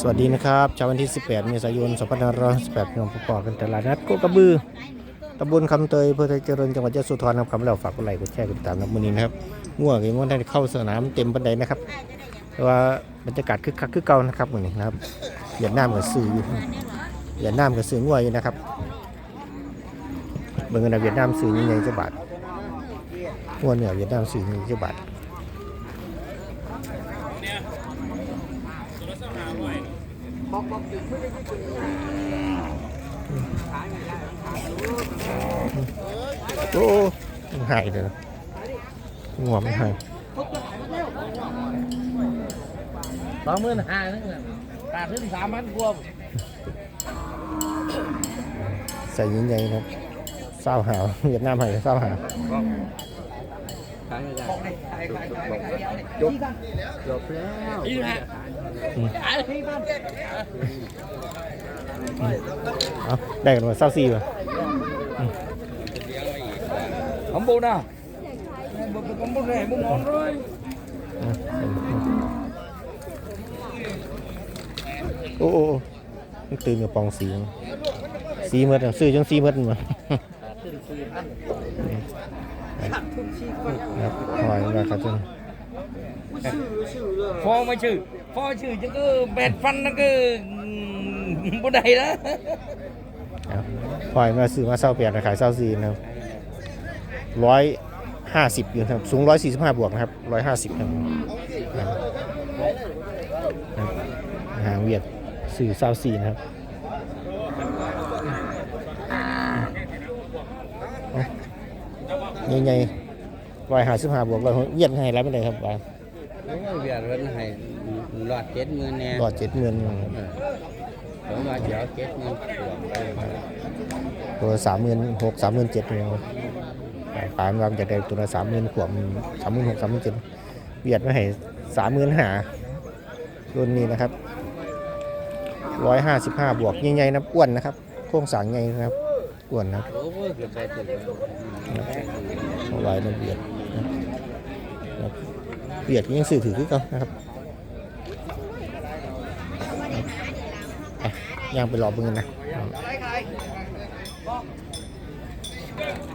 สวัสดีนะครับเช้าวันที่ 18 เมษายน 2518พี่น้องประกอบกันตลาดนัดโคกระบือตำบลคำเตยอำเพื่อเจริญจังหวัดยะโสธรนะครับคำแล้วฝากกดไลค์กดแชร์กดติดตามนะมือนี้นะครับง่วงยังไม่ได้เข้าสนามเต็มบันไดนะครับแต่ว่าบรรยากาศคึกคักคึกเก่านะครับมือนี้นะครับเวียดนามกับสื่ออยู่เวียดนามกับสื่อง่วงอยู่นะครับเบิ่งกันนะเวียดนามสื่อยังไงจะบาทง่วงเหนือเวียดนามสื่อยังไงจะบาท โอ้มันหายเลยนะหัวมันหายสองหมื่นห้านึงน่ะขาดถึงสามพันกว่าใส่ยิงใหญ่นะเศร้าหาวเวียดนามหายเศร้าหาวขายไม่ได้จบจบแล้วอีกแล้วขายที่บ้านเอาได้กันมาเศร้าสี่ป่ะ ผมบูนะผมบูเนี่ยผมมองเลยโอ้โอ้โอ้มันตื่นกับปองสีสีเมดอะซื้อจังสีเมดมาขึ้นสี่พันครับหอยมาครับจนฟอไม่ชื่อฟอชื่อจะก็แปดพันนั่นก็บ่ได้นะครับหอยมาซื้อมาเศร้าแปดขายเศร้าสี่นะครับ ร้อยห้าสิบอยู่นะครับสูงร้อยสี่สิบห้าบวกนะครับร้อยห้าสิบครับครับหางเวียดสื่อเศร้าสี่นะครับใหญ่ๆร้อยห้าสิบห้าบวกร้อยเวียดให้แล้วไม่ได้ครับว่าโอ้ยเบียดวันให้หลอดเจ็ดหมื่นแน่รอดเจ็ดหมื่นผมว่าเดี๋ยวเจ็ดหมื่นบวกไปตัวสามหมื่นหกสามหมื่นเจ็ดเลย ครับปานวางจากได้ตัวละสามหมื่นขวบสามหมื่นหกสามหมื่นเจ็ดเวียดมาให้สามหมื่นหารุ่นนี้นะครับร้อยห้าสิบห้าบวกใหญ่ๆนะอ้วนนะครับโครงสางใหญ่นะครับอ้วนนะครับโอ้ยเอบไปถึงเอาไว้ในเบียดเบียดยังสื่อถือคือกันนะครับย่างไปรอเบิ่งกันนะ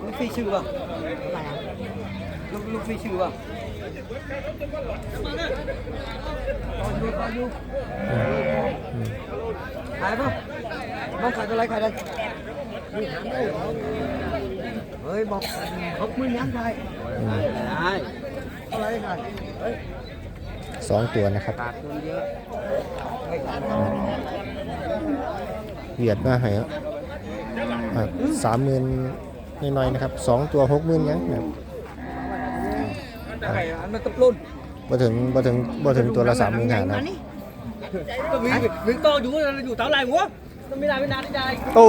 ลูกพี่ชื่อป่ะลูกลูกพี่ชื่อป่ะรออยู่รออยู่ขายป่ะน้องขายเท่าไรขายได้เฮ้ยบอกหกหมื่นยังไงอืมได้เท่าไรขายเฮ้ยสองตัวนะครับขาดทุนเยอะไม่ขายเบียดมาให้สามหมื่น น้อยๆนะครับสองตัวหกหมื่นยังนะครับไก่อันตบลุ่นบ่ถึงบ่ถึงบ่ถึงตัวละสามหมื่นหานะครับก็มีมีโตอยู่อยู่เท่าไรหัวมันไม่ได้ไม่นานไม่ได้โต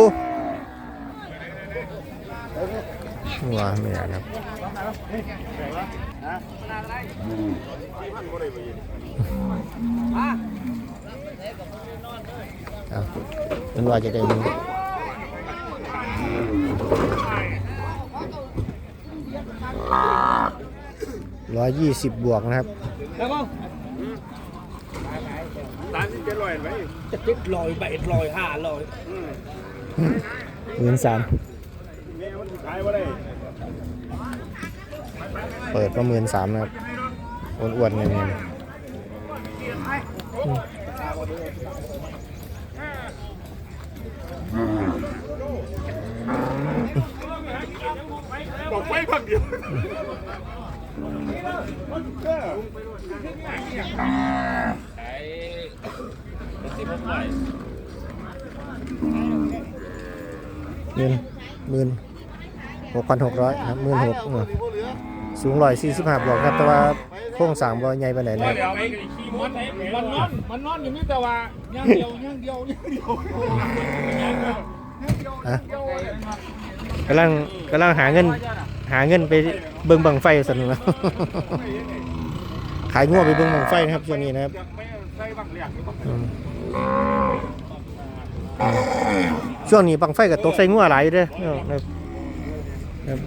ว้าไม่ได้นะครับเอาเป็นว่าจะได้ ร้อยยี่สิบบวกนะครับแล้วมั้งจะติดลอยใบลอยห้าลอยหมื่นสามเปิดประเมินสามนะครับอ้วนๆเงิน หมื่นหมื่นหกพันหกร้อยครับหมื่นหกสูงร้อยสี่สิบห้าบวกครับ แต่ว่าโครงสร้างบ่ใหญ่ปานไหนนะครับเดี๋ยวไปขี่มันมันนอนมันนอนอยู่นี่แต่ว่าย่างเดียวย่างเดียวย่างเดียวฮะกำลังกำลังหาเงิน หาเงินไปเบิ่งบังไฟสันุกนะขายงัวไปเบิ่งบังไฟนะครับช่วงนี้นะครับช่วงนี้บังไฟกับตกใส่งัวหลายอยู่เด้อนะครับ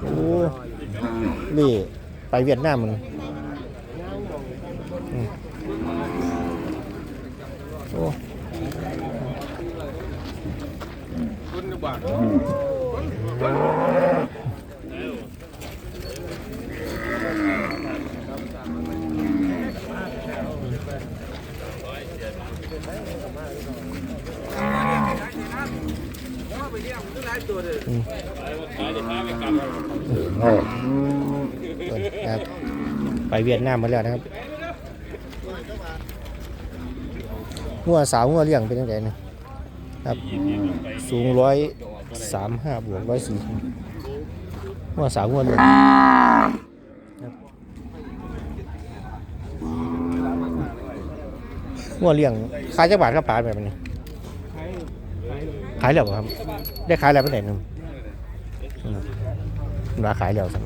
โอ้นี่ไปเวียดนามมันอืมโอ้คุณบอก เปิดนะ ครับ ไปเวียดนามมาแล้วนะครับงัวสาวงัวเลี้ยงเป็นยังไงนะครับ สูงร้อยสามห้าบวกร้อยสี่งัวสาวงัวเลี้ยงครัวเลี้ยงขายจักบาทครับปลาแบบนี้ ขายแล้วบ่ครับ ได้ขายแล้วเป็นไหนหนึ่งอืมมาขายแล้วสิ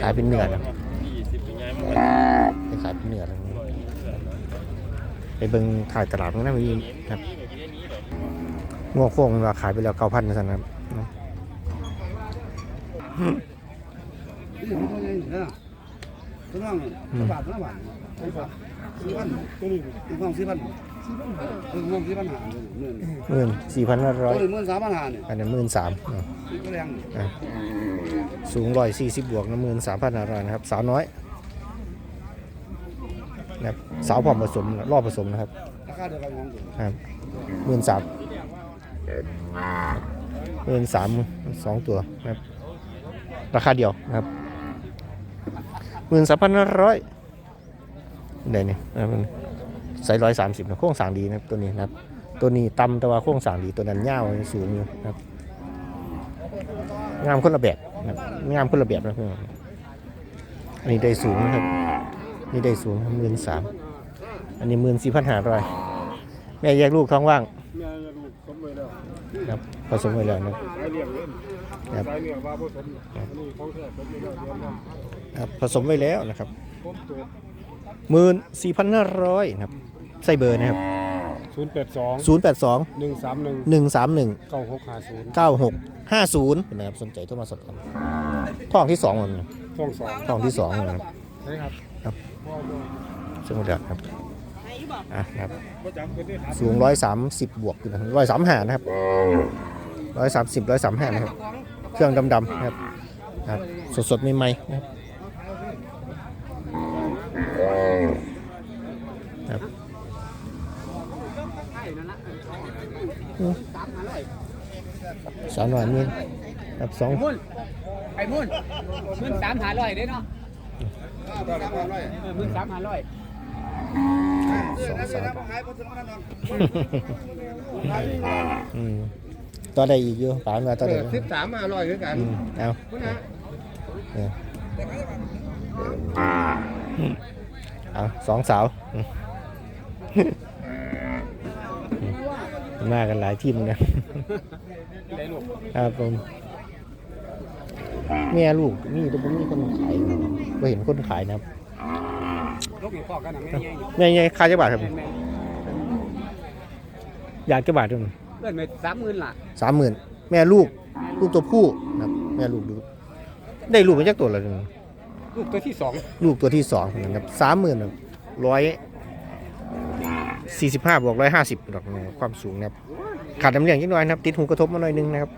ขายเป็นเนื้อนะไปขายเป็นเนื้อนะไปเบิ่งถ่ายตลาดมันนะพี่ครับงวโค้งราขายไปแล้วเก้าพันนะสันครับนี่มันตัวใหญ่นี่นะตัวน้องตัวบาทตัวบาทตัวบาทสี่พันตัวนี้ตัวน้องสี่พัน ตัวน้องสี่พันหาเนี่ยหมื่นสี่พันห้าร้ตัอวยนี้หมื่นสามพันหาเนี่ยอันนี้หมื่นสามตัวแรงสูงร้อยสี่สิบบวกนะหมื่นสามพันห้าร้อยนะครับ สาวน้อยนะครับสาวผอมผสมรอบผสมนะครับราคาเดียวกันของตัวครับหมื่นสามหมื่นสามสองตัวนะครับ ราคาเดียวนะครับหมื่นสามพันร้อยเดี๋ยวนี้นะครับมัน ใส่ร้อยสามสิบนะโค้งสางดีนะครับตัวนี้นะครับ ตัวนี้ต่ำแต่ว่าโค้งสางดีตัวนั้นยาวสูงอยู่นะครับ งามคนละแบบนะครับงามคนละแบบนะเพื่อนอันนี้ได้สูงนะครับ นี่ได้สูงหมื่นสามอันนี้หมื่นสี่พันห้าร้อยแม่แยกลูกท้องว่างแม่ลูกสมไว้แล้วครับผสมไว้แล้วนะครับผสมอันนี้ของแท้ผมไม่ได้เรียนมาครับผสมไว้แล้วนะครับหมื่นสี่พันห้าร้อยนะครับ ใส่เบอร์นะครับ ศูนย์แปดสองศูนย์แปดสองหนึ่งสามหนึ่งหนึ่งสามหนึ่งเก้าหกห้าศูนย์เก้าหกห้าศูนย์นะครับสนใจโทรมาสอบถามท้องที่สองมันนะสองสองท้องที่สองนะครับใช่ครับครับบ่บ่สมุดดักครับอะนะครับบ่จำเป็นได้ถามสูงร้อยสามสิบบวกอยู่นะร้อยสามห้านะครับร้อยสามสิบร้อยสามห้านะครับ เครื่องดำๆนะครับครับสดๆใหม่ๆนะครับครับ สาวหน่อยนี่ครับสองมุ่นไอ้มุ่นมื่นสามหาร้อยเด้เนาะเออมื่นสามหาร้อยสองสามขายคนสมัครนั่นอืมต่อได้อีกอยู่ป๋ามาต่อได้อีกสิบสามอร่อยคือกันอืมเอาเนี่ยเอาสองสาวอื มมากันหลายทีมนะได้ลูกครับผมแม่ลูกนี่แต่ผมมีคนขายก็เห็นคนขายนะครับลูกอยู่พ่อกันนะแม่ใหญ่อยู่แม่ใหญ่ขายจะบาทครับแม่แม่อยากจะบาทด้วยเลื่อนไปสามหมื่นละสามหมื่นแม่ลูก ลูกตัวผู้นะครับ แม่ลูกดูได้ลูกมาจากตัวละหนึ่งลูกตัวที่สองลูกตัวที่สองนะครับสามหมื่นร้อย สี่สิบห้าบวกร้อยห้าสิบดอกนะครับความสูงนะครับขาดน้ำเลี้ยงนิดหน่อยนะครับ ติดหูกระทบมาหน่อยหนึงนะครับ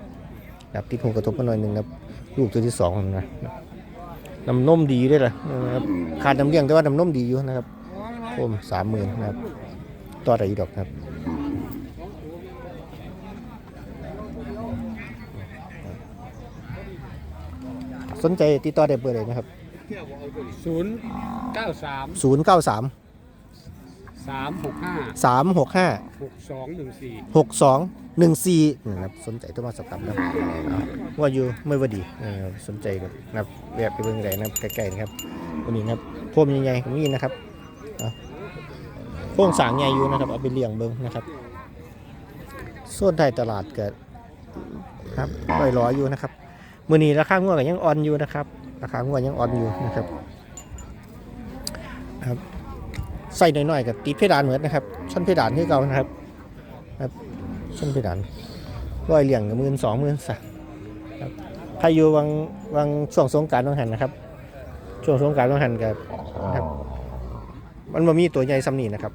นะครับติดหูกระทบมาหน่อยหนึงนะครับลูกตัวที่สองนะน้ำนมดีด้วยล่ะนะครับขาดน้ำเลี้ยงแต่ว่าน้ำนมดีอยู่นะครับโอมสามหมื่นนะครับต่ออะไรอีกดอกนะครับสนใจติดต่อได้เบอร์เลยนะครับศูนย์เก้า สามศูนย์เก้าสามสามหกห้าสามหกห้าหกสองหนึ่งสี่หกสองหนึ่งสี่นะครับสนใจโทรมาสอบถามนะครับอ่าว่าอยู่ไม่ว่าดีเออสนใจกันนะครับแวะไปเบิ่งไหนนะครับใกล้ๆนะครับวันนี้นะครับพวมใหญ่ๆของนี่นะครับเอาโค้งสร้างใหญ่อยู่นะครับเอาไปเลี้ยงเบิ่งนะครับส่วนไทายตลาดเกิดครับร้อยร้อยอยู่นะครับมือนี้ราคางัวก็ยังอ่อนอยู่นะครับราคางัวยังอ่อนอยู่นะครับครับ ใส่หน่อยๆกับติดเพดานเหมือนนะครับชั้นเพดานที่เก่านะครับครับชั้นเพดานร้อยเหลี่ยงกับมื่นสองมื่นสามครับใครอยู่วังวังช่วงสงการต้องหันนะครับ ช่วงสงการต้องหันกับครับมันมามีตัวใหญ่ซ้ำนี่นะครับ